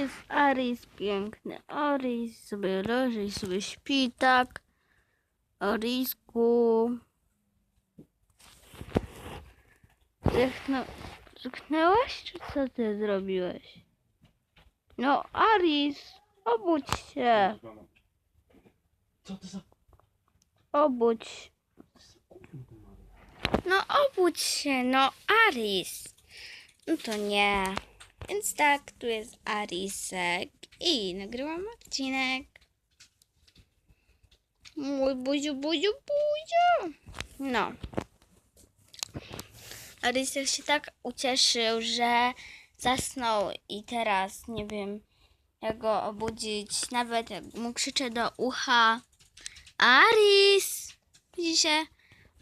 jest Aris, piękny Aris, sobie leży i sobie śpi, tak. Arisku. Zechnę... Zyknęłaś, czy co ty zrobiłeś? No, Aris, obudź się, Co to za... obudź. No, obudź się, no, Aris. No to nie. Więc tak, tu jest Arisek i nagrywam odcinek. Mój buziu, buziu, buziu. No. Arisek się tak ucieszył, że zasnął i teraz nie wiem jak go obudzić. Nawet jak mu krzyczę do ucha Aris! Widzicie?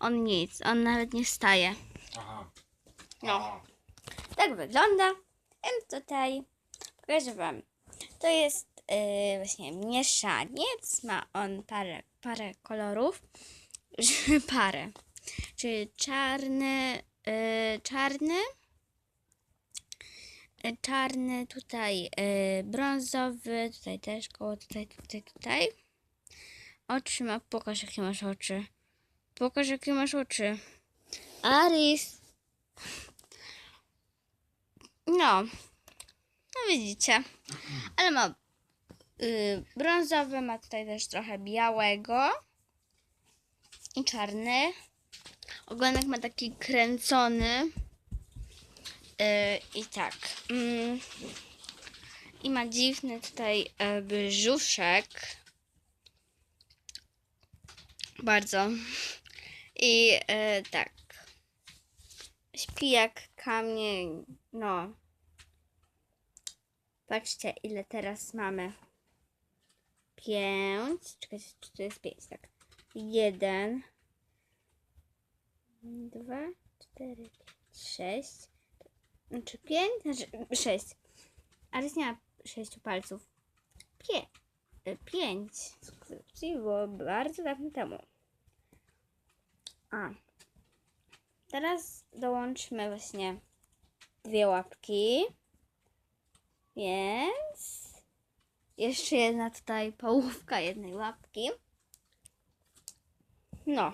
On nic, on nawet nie staje. Aha. No. Tak wygląda. Więc tutaj pokażę Wam. To jest yy, właśnie mieszaniec. Ma on parę, parę kolorów. parę. Czyli czarny, yy, czarny, yy, czarny, tutaj yy, brązowy, tutaj też koło, tutaj, tutaj, tutaj. Oczy ma, pokaż jakie masz oczy. Pokaż jakie masz oczy. Aris. No. No widzicie. Ale ma y, brązowy, ma tutaj też trochę białego. I czarny. Ogonek ma taki kręcony. Y, I tak. Mm, I ma dziwny tutaj y, brzuszek. Bardzo. I y, tak. Śpi jak kamień. No. Patrzcie, ile teraz mamy. Pięć. Czekajcie, czy to jest pięć, tak. Jeden. Dwa, cztery, pięć, sześć. Znaczy pięć, znaczy sześć. Ale nie ma sześciu palców. Pię, e, pięć. Czyli było bardzo dawno temu. A. Teraz dołączmy właśnie dwie łapki. Więc jeszcze jedna tutaj połówka jednej łapki. No.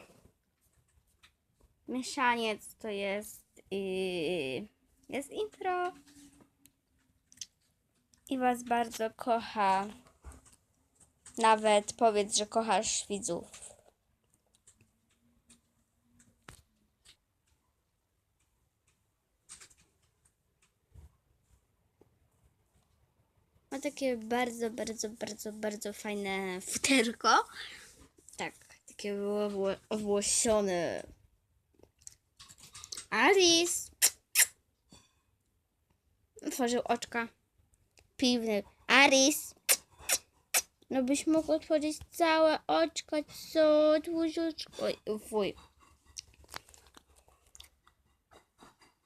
Mieszaniec to jest yy, jest intro. I was bardzo kocha. Nawet powiedz, że kochasz widzów. Ma takie bardzo, bardzo, bardzo, bardzo fajne futerko. Tak, takie owło- owłosione. Alice! Otworzył oczka. Piwny. Alice! No byś mógł otworzyć całe oczka, co? Oczko. Oj, Fuj.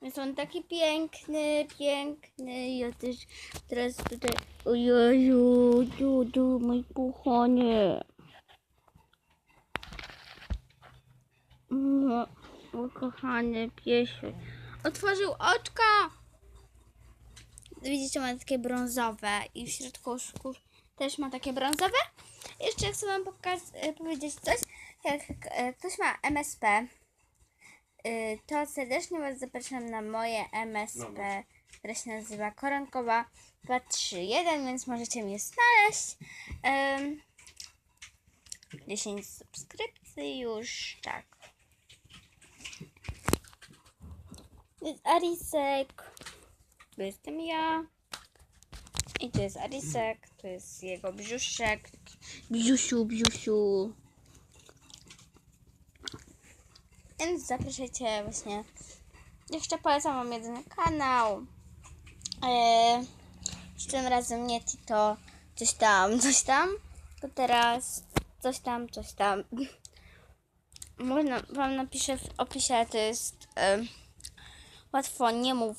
Jest on taki piękny, piękny. Ja też teraz tutaj. Ojeju, Dudu, mój kochanie. No, mój kochany piesiu. Otworzył oczka. Widzicie, ma takie brązowe i w środku też ma takie brązowe. Jeszcze chcę wam pokaz- e, powiedzieć coś. Jak e, ktoś ma MSP, to serdecznie Was zapraszam na moje MSP, Dobra. które się nazywa Koronkowa 231, więc możecie mnie znaleźć. Ym, 10 subskrypcji już, tak. Jest Arisek, to jestem ja. I to jest Arisek, to jest jego brzuszek. Brzusiu, brzusiu. Więc zapraszajcie właśnie. Jeszcze polecam wam jeden kanał. Eee, tym razem nie Tito, coś tam, coś tam. To teraz coś tam, coś tam. Można wam napiszę w opisie, to jest em, łatwo nie mów